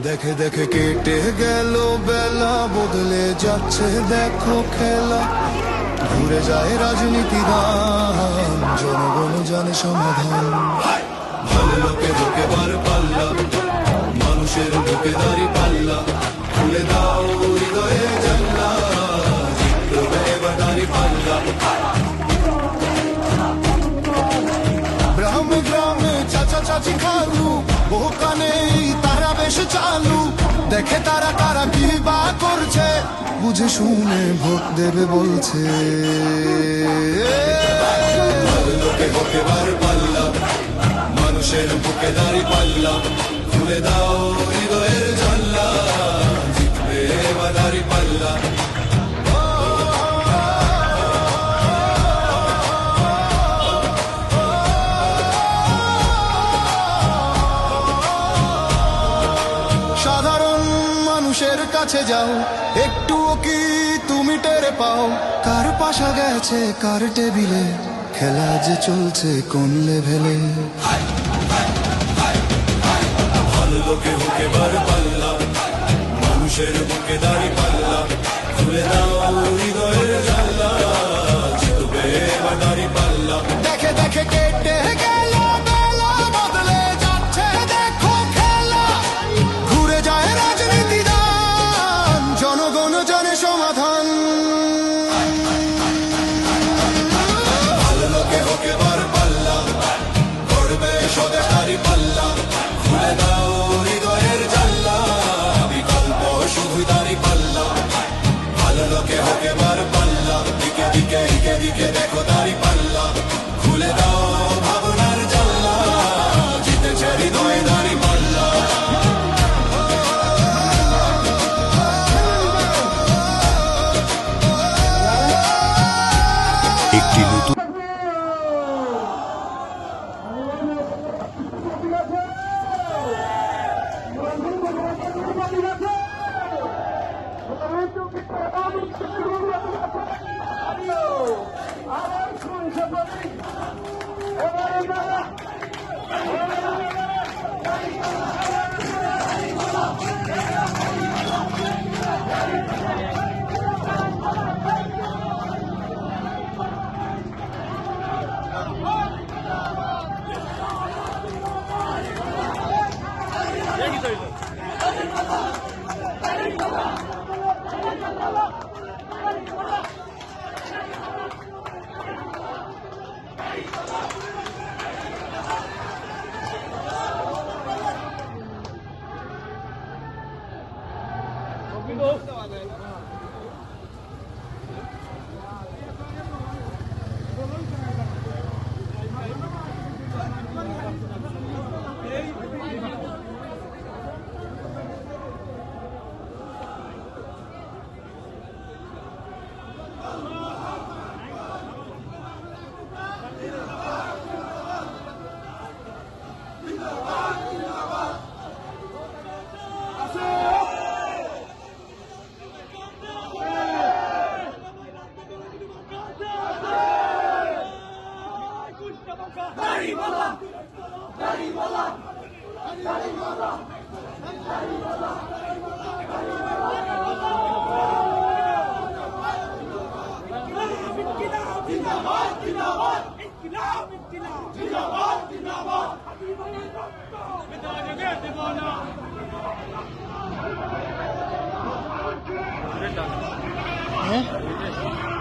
দেখে দেখে কেটে গেল, বেলা বদলে যাচ্ছে, দেখো খেলা। ঘুরে যায় রাজনীতি দান জনগণ জানে সমাধান। ভালো লোকে বার পাল্লা, মানুষের দাঁড়ি পাল্লা। খুলে দাও হৃদয়ে জানলা দাঁড়ি পাল্লা। গ্রামে চাচা চাচি খালু, বহু কানে চালু। দেখে তারা তারা কি বা করছে, বুঝে শুনে ভোট দেবে বলছে। মানুষের বুকে দাঁড়ি পাল্লা, খুলে দাও। কাছে যাও, একটুও কি তুমি টেরে পাও? কার পাশা গেছে, কার টেবিলে? খেলা যে চলছে কোন লেভেলে? ভালো লোকে মানুষের বুকে দাড়ি পাল্লা খুলে দাও হৃদয়ের পাল্লা দাড়িওয়ালা দাড়িওয়ালা দাড়িওয়ালা দাড়িওয়ালা জিন্দাবাদ জিন্দাবাদ ইনকিলাব ইনকিলাব জিন্দাবাদ জিন্দাবাদ হাবিবানা রক্ত বিদায় গে দেবানা হ্যাঁ